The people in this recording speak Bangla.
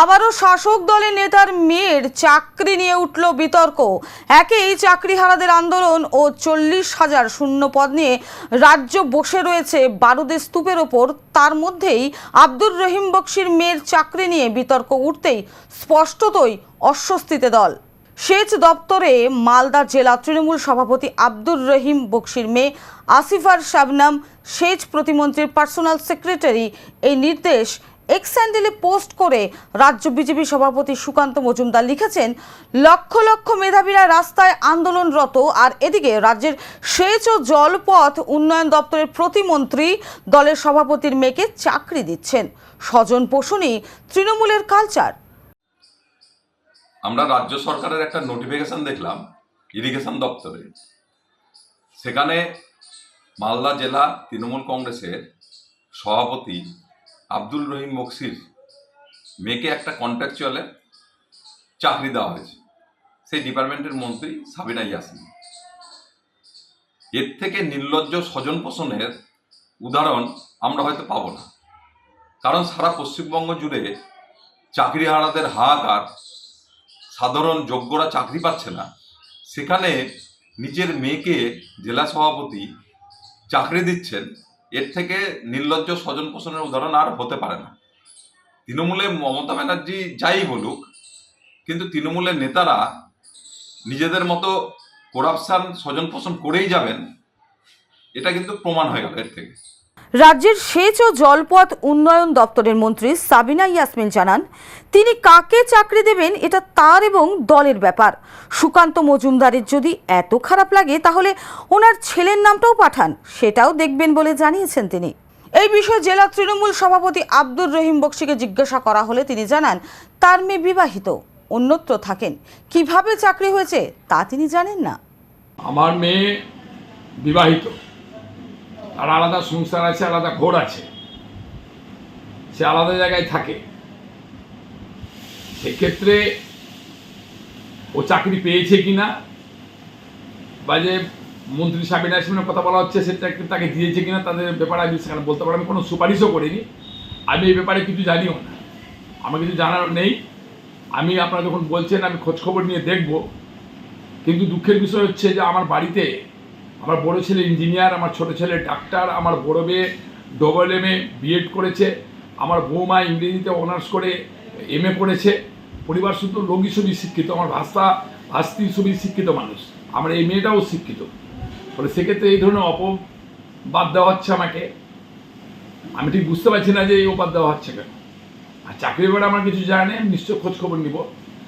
আবারও শাসক দলের নেতার মেয়ের চাকরি নিয়ে উঠল বিতর্ক। একেই চাকরিহারাদের আন্দোলন ও চল্লিশ হাজার শূন্য পদ নিয়ে রাজ্য বসে রয়েছে বারুদের স্তূপের ওপর। তার মধ্যেই আব্দুর রহিম বক্সির মেয়ের চাকরি নিয়ে বিতর্ক উঠতেই স্পষ্টতই অস্বস্তিতে দল। সেচ দপ্তরে মালদা জেলা তৃণমূল সভাপতি আব্দুর রহিম বক্সির মেয়ে আসিফার শাবনাম, সেচ প্রতিমন্ত্রীর পার্সোনাল সেক্রেটারি, এই নির্দেশ এক্স পোস্ট করে রাজ্য বিজেপি সভাপতি সুকান্ত মজুমদার লিখেছেন, লক্ষ লক্ষ মেধাবীরা রাস্তায় আন্দোলনরত আর এদিকে রাজ্যের সেচ ও জলপথ উন্নয়ন দপ্তরের প্রতিমন্ত্রী দলের সভাপতির মেয়েকে চাকরি দিচ্ছেন। স্বজন পোষণই তৃণমূলের কালচার আমরা রাজ্য সরকারের একটা নোটিফিকেশন দেখলাম ইরিগেশন দপ্তরে। সেখানে মালদা জেলা তৃণমূল কংগ্রেসের সভাপতি আব্দুল রহিম বক্সির মেয়েকে একটা কন্ট্রাকচুয়ালে চাকরি দেওয়া হয়েছে। সেই ডিপার্টমেন্টের মন্ত্রী সাবিনা ইয়াসিন। এর থেকে নির্লজ্জ স্বজন পোষণের উদাহরণ আমরা হয়তো পাবো না। কারণ সারা পশ্চিমবঙ্গ জুড়ে চাকরি চাকরিহারাদের হাহাকার, সাধারণ যোগ্যরা চাকরি পাচ্ছে না। সেখানে নিজের মেয়েকে জেলা সভাপতি চাকরি দিচ্ছেন এর থেকে নির্লজ্জ স্বজন পোষণের উদাহরণ আর হতে পারে না। তৃণমূলে মমতা ব্যানার্জি যাই বলুক, কিন্তু তৃণমূলের নেতারা নিজেদের মতো করাপশান স্বজন পোষণ করেই যাবেন, এটা কিন্তু প্রমাণ হয়ে গেল এর থেকে। রাজ্যের সেচ ও জলপথ উন্নয়ন দপ্তরের মন্ত্রী সাবিনা ইয়াসমিন জানান, তিনি কাকে চাকরি দেবেন এটা তার এবং দলের ব্যাপার। সুকান্ত মজুমদারের যদি এত খারাপ লাগে, তাহলে ওনার ছেলের নামটাও পাঠান, সেটাও দেখবেন বলে জানিয়েছেন তিনি। এই বিষয়ে জেলা তৃণমূল সভাপতি আব্দুর রহিম বক্সিকে জিজ্ঞাসা করা হলে তিনি জানান, তার মেয়ে বিবাহিত, অন্যত্র থাকেন, কীভাবে চাকরি হয়েছে তা তিনি জানেন না। আমার মেয়ে বিবাহিত। তার আলাদা সংসার আছে, আলাদা ঘোর আছে। সে আলাদা জায়গায় থাকে। সেক্ষেত্রে ও চাকরি পেয়েছে কিনা বা যে মন্ত্রী সাবিনা ইসলামের কথা বলা হচ্ছে সেটা তাকে দিয়েছে কিনা তাদের ব্যাপারে আমি সেখানে বলতে পারব আমি কোনো সুপারিশও করিনি। আমি এই ব্যাপারে কিছু জানিও না। আমার কিছু জানার নেই। আমি আপনারা যখন বলছেন, আমি খোঁজখবর নিয়ে দেখব। কিন্তু দুঃখের বিষয় হচ্ছে যে আমার বাড়িতে আমার বড় ছেলে ইঞ্জিনিয়ার, আমার ছোট ছেলে ডাক্তার, আমার বড় মেয়ে ডবল এম এ বিএড করেছে, আমার বৌমা ইংরেজিতে অনার্স করে এম এ পড়েছে। পরিবার শুধু লোকই সবই শিক্ষিত, আমার ভাষা ভাস্তি সবই শিক্ষিত মানুষ। আমার এই মেয়েটাও শিক্ষিত। ফলে সেক্ষেত্রে এই ধরনের অপবাদ দেওয়া হচ্ছে আমাকে। আমি ঠিক বুঝতে পারছি না যে এই অপাদ দেওয়া হচ্ছে কেন। আর চাকরি ব্যাপারে আমার কিছু জানে আমি নিশ্চয় খোঁজ খবর নিব।